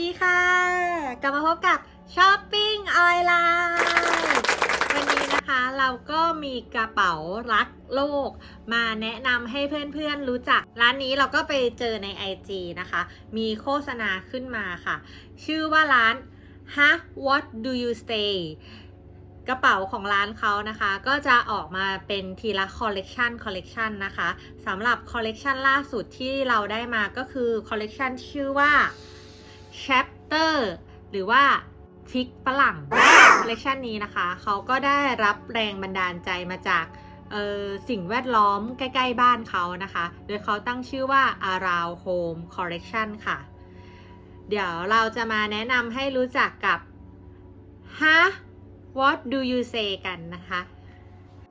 ดีค่ะ กลับมาพบกับช้อปปิ้งออนไลน์วันนี้นะคะเราก็มีกระเป๋ารักโลก มาแนะนำให้เพื่อนๆรู้จัก ร้านนี้เราก็ไปเจอใน IG นะคะ มีโฆษณาขึ้นมาค่ะ ชื่อว่าร้าน Huh What Do You Say กระเป๋าของร้านเขานะคะ ก็จะออกมาเป็นทีละคอลเลกชันคอลเลกชันนะคะสำหรับคอลเลกชันล่าสุดที่เราได้มาก็คือคอลเลกชันชื่อว่า Chapter หรือว่าฟิกฝรั่งคอลเลกชันนี้นะคะ เขาก็ได้รับแรงบันดาลใจมาจากสิ่งแวดล้อมใกล้ๆบ้านเขานะคะ โดยเขาตั้งชื่อว่า Around Home Collection ค่ะ เดี๋ยวเราจะมาแนะนำให้รู้จักกับ Huh What do you say กันนะคะ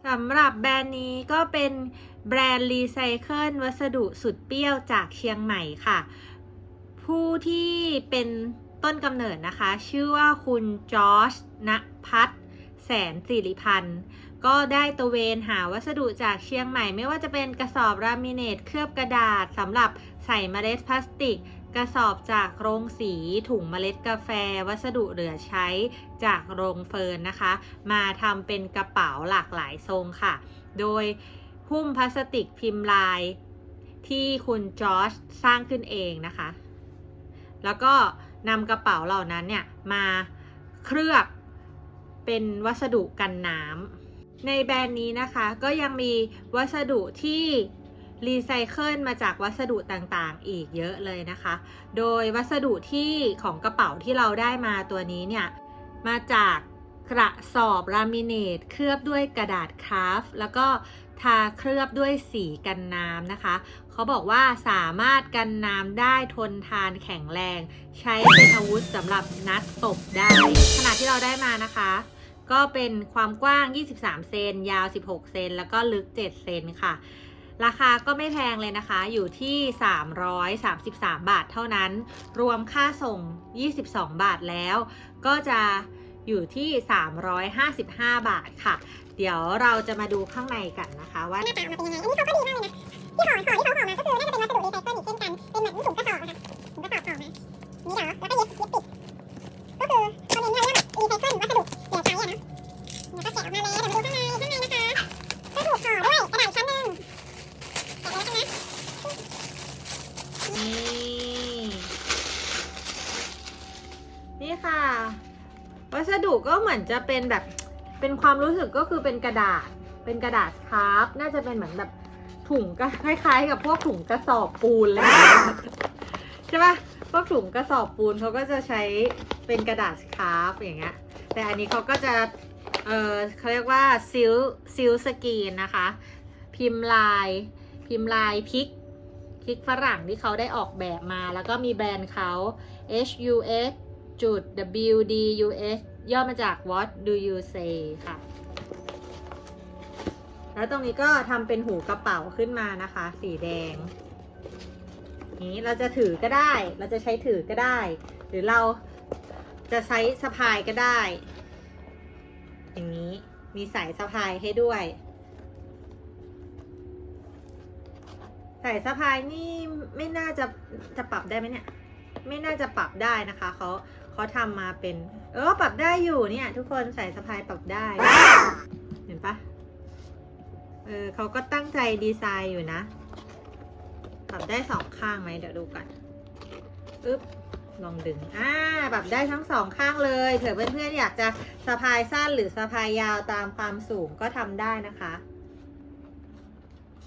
สำหรับแบรนด์นี้ก็เป็นแบรนด์รีไซเคิลวัสดุสุดเปรี้ยวจากเชียงใหม่ค่ะ ผู้ที่เป็นต้นกำเนิดนะคะ ชื่อว่าคุณจอร์จณพัฒน์แสนสิริพันธ์ก็ได้ตะเวนหาวัสดุจากเชียงใหม่ ไม่ว่าจะเป็นกระสอบรามิเนตเคลือบกระดาษสำหรับใส่เมล็ดพลาสติก กระสอบจากโรงสีถุงเมล็ดกาแฟ วัสดุเหลือใช้จากโรงเฟิร์นนะคะ มาทำเป็นกระเป๋าหลากหลายทรงค่ะ โดยหุ้มพลาสติกพิมพ์ลายที่คุณจอร์จสร้างขึ้นเองนะคะ แล้วก็นำกระเป๋าเหล่านั้นเนี่ยมาเคลือบเป็นวัสดุกันน้ำในแบรนด์นี้นะคะก็ยังมีวัสดุที่รีไซเคิลมาจากวัสดุต่างๆ อีกเยอะเลยนะคะ โดยวัสดุที่ของกระเป๋าที่เราได้มาตัวนี้เนี่ยมาจากกระสอบลามิเนตเคลือบด้วยกระดาษคราฟแล้วก็ทาเคลือบด้วยสีกันน้ำนะคะ เขาบอกว่าสามารถกันน้ำได้ทนทานแข็งแรง ใช้เป็นอาวุธสำหรับนัดตบได้ ขนาดที่เราได้มานะคะ ก็เป็นความกว้าง 23 เซน ยาว 16 เซน แล้วก็ลึก 7 เซนค่ะ ราคาก็ไม่แพงเลยนะคะ อยู่ที่ 333 บาทเท่านั้น รวมค่าส่ง 22 บาทแล้ว ก็จะอยู่ที่ 355 บาทค่ะ เดี๋ยวเราจะมาดูข้างในกันนะคะว่าหน้าตาเป็นยังไงอันนี้เขาก็ดีมากเลยนะ ที่ห่อห่อที่เขาห่อมาก็คือน่าจะเป็นวัสดุรีไซเคิลอีกเช่นกัน เป็นเหมือนถุงกระสอบอะค่ะถุงกระสอบห่อมานี่เหรอแล้วก็เย็บเย็บปิด ก็คือเขาเน้นเรื่องแบบรีไซเคิลวัสดุเหลือใช้อะนะแล้วก็แกะออกมาแล้วเดี๋ยวมาดูข้างในข้างในนะคะก็ถูกห่อด้วยกระดาษอีกชั้นหนึ่งแกะเลยแล้วกันนะนี่นี่ค่ะ วัสดุก็เหมือนจะเป็นแบบเป็นความรู้สึกก็คือเป็นกระดาษเป็นกระดาษคราฟน่าจะเป็นเหมือนแบบ ถุงก็คล้ายๆ กับพวกถุงกระสอบปูนเลยใช่ปะพวกถุงกระสอบปูนเขาก็จะใช้เป็นกระดาษคราฟต์อย่างเงี้ย แต่อันนี้เขาก็จะ เออเขาเรียกว่าซิลซิลสกรีนนะคะ พิมพ์ลาย พิมพ์ลายพริกพริกฝรั่งที่เขาได้ออกแบบมา แล้วก็มีแบรนด์เขา HUS จุด WDUS ย่อมาจาก What do you say ค่ะ แล้วตรงนี้ก็ทำเป็นหูกระเป๋าขึ้นมานะคะ สีแดง นี้เราจะถือก็ได้ เราจะใช้ถือก็ได้ หรือเราจะใช้สะพายก็ได้ อย่างนี้มีสายสะพายให้ด้วย สายสะพายนี่ไม่น่าจะจะปรับได้ไหมเนี่ย ไม่น่าจะปรับได้นะคะเขาเขาทำมาเป็น เออปรับได้อยู่เนี่ย ทุกคนสายสะพายปรับได้ เออเขาก็ตั้งใจดีไซน์อยู่นะปรับได้สองข้างไหมเดี๋ยวดูกันอึ๊บลองดึง อ่าปรับได้ทั้งสองข้างเลยเผื่อเพื่อนๆอยากจะสะพายสั้นหรือสะพายยาวตามความสูงก็ทำได้นะคะ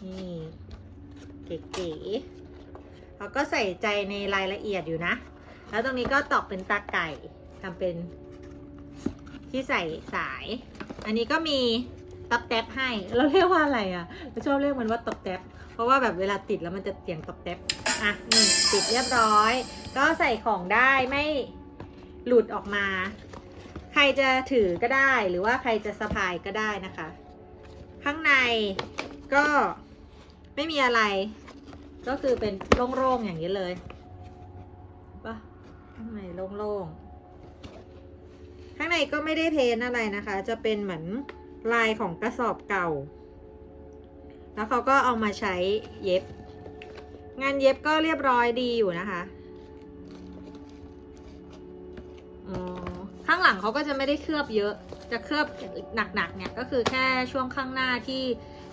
นี่เก๋ๆเขาก็ใส่ใจในรายละเอียดอยู่นะ แล้วตรงนี้ก็ตอกเป็นตาไก่ทำเป็นที่ใส่สาย อันนี้ก็มี ตับแท็บให้เราเรียกว่าอะไรอะ่ะเราชอบเรียกมันว่าตับแท็บเพราะว่าแบบเวลาติดแล้วมันจะเสียงตับแท็บอะนี่ติดเรียบร้อย ก็ใส่ของได้ไม่หลุดออกมา ใครจะถือก็ได้หรือว่าใครจะสะพายก็ได้นะคะ ข้างในก็ไม่มีอะไร ก็คือเป็นโล่งๆอย่างนี้เลยปะข้างในโล่งๆข้างในก็ไม่ได้เพนอะไรนะคะ จะเป็นเหมือน ลายของกระสอบเก่า แล้วเขาก็เอามาใช้เย็บ งานเย็บก็เรียบร้อยดีอยู่นะคะข้างหลังเขาก็จะไม่ได้เคลือบเยอะ จะเคลือบหนักๆเนี่ยก็คือแค่ช่วงข้างหน้าที่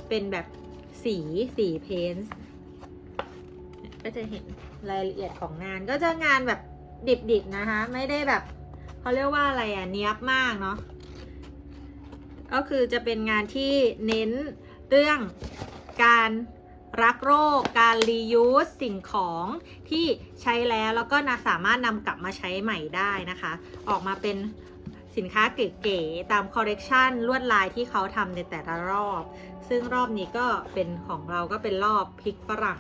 เป็นแบบสีสีเพนส์ก็จะเห็นรายละเอียดของงานก็จะงานแบบดิบๆนะคะ ไม่ได้แบบเขาเรียกว่าอะไรอะเนี้ยบมากเนาะ ก็คือจะเป็นงานที่เน้นเรื่องการรักโรค การรียูสสิ่งของที่ใช้แล้วแล้วก็นะสามารถนำกลับมาใช้ใหม่ได้นะคะ ออกมาเป็นสินค้าเก๋ๆตามคอลเลกชันลวดลายที่เขาทำในแต่ละรอบ ซึ่งรอบนี้ก็เป็นของเราก็เป็นรอบพริกฝรั่ง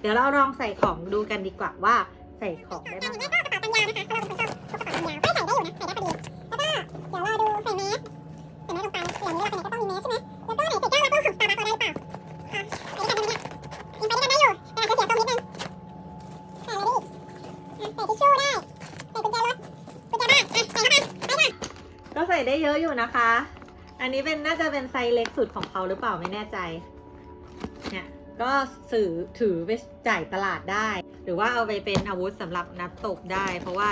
เดี๋ยวเราลองใส่ของดูกันดีกว่าว่าใส่ของได้อับ้างนี้ไหมก็กระเป๋าตังยาวนะคะเราเป็นคนชอบกระเป๋าตังยาวก็ใส่ได้อยู่นะใส่ได้พอดีแล้วก็เดี๋ยวรอดูใส่แมส ใส่แมสตรงกลางเดี๋ยวนี้เราไปไหนก็ต้องมีแมสใช่ไหมแล้วก็ไหนใส่แก้วรับตู้ของสตาร์บัคเราได้หรือเปล่าอะไปด้วยกันเนี่ยยังไปด้วยกันได้อยู่แต่อาจจะเสียทรงนิดนึงใส่อะไรดิอะใส่ทิชชู่ได้ใส่กุญแจรถกุญแจบ้านอะใส่เข้าไปไปค่ะก็ใส่ได้เยอะอยู่นะคะ อันนี้เป็นน่าจะเป็นไซส์เล็กสุดของเขาหรือเปล่าไม่แน่ใจ เนี่ยก็สื่อถือไปจ่ายตลาดได้ หรือว่าเอาไปเป็นอาวุธสำหรับนักตบได้ เพราะว่า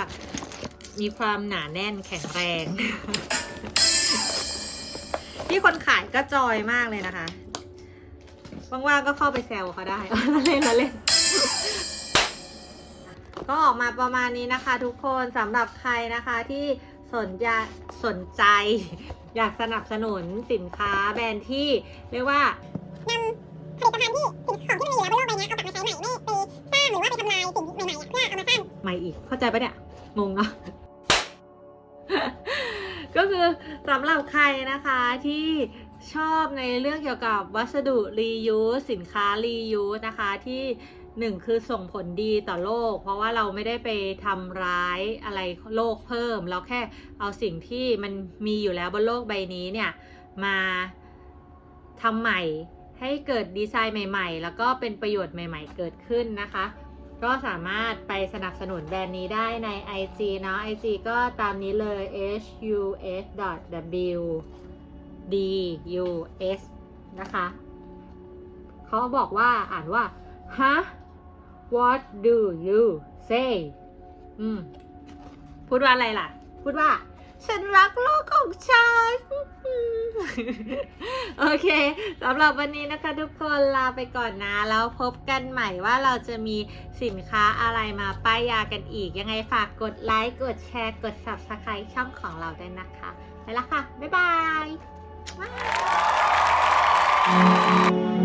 มีความหนาแน่นแข็งแรง ที่คนขายก็จอยมากเลยนะคะว่างๆก็เข้าไปแซวเขาได้เล่นเล่น ก็ออกมาประมาณนี้นะคะ ทุกคนสำหรับใครนะคะที่สนใจสนใจ อยากสนับสนุนสินค้าแบรนด์ที่เรียกว่านำผลิตภัณฑ์ที่สิ่งของที่มันมีอยู่แล้วบนโลกใบนี้เอากลับมาใช้ใหม่ไม่ไปสร้างหรือว่าไปทำลายสิ่งใหม่ๆเพื่อเอามาสร้างใหม่อีกเข้าใจปะเนี่ยงงเนาะ ก็คือสำหรับใครนะคะที่ชอบในเรื่องเกี่ยวกับวัสดุรียูสสินค้ารียูสนะคะที่หนึ่งคือส่งผลดีต่อโลก เพราะว่าเราไม่ได้ไปทำร้ายอะไรโลกเพิ่ม เราแค่เอาสิ่งที่มันมีอยู่แล้วบนโลกใบนี้เนี่ยมาทำใหม่ให้เกิดดีไซน์ใหม่ ๆ แล้วก็เป็นประโยชน์ใหม่ ๆ เกิดขึ้นนะคะ ก็สามารถไปสนับสนุนแบรนด์นี้ได้ใน IG เนาะ IG ก็ตามนี้เลย hus.w dus นะคะเขาบอกว่าอ่านว่า ฮะ what do you say อืม พูดว่าอะไรล่ะ พูดว่า ฉันรักโลกของฉัน โอเคสำหรับวันนี้นะคะทุกคนลาไปก่อนนะ แล้วพบกันใหม่ว่าเราจะมีสินค้าอะไรมาป้ายยากันอีก ยังไงฝากกดไลค์ กดแชร์ กด Subscribe ช่องของเราด้วยนะคะ ไปละค่ะ บ๊ายบาย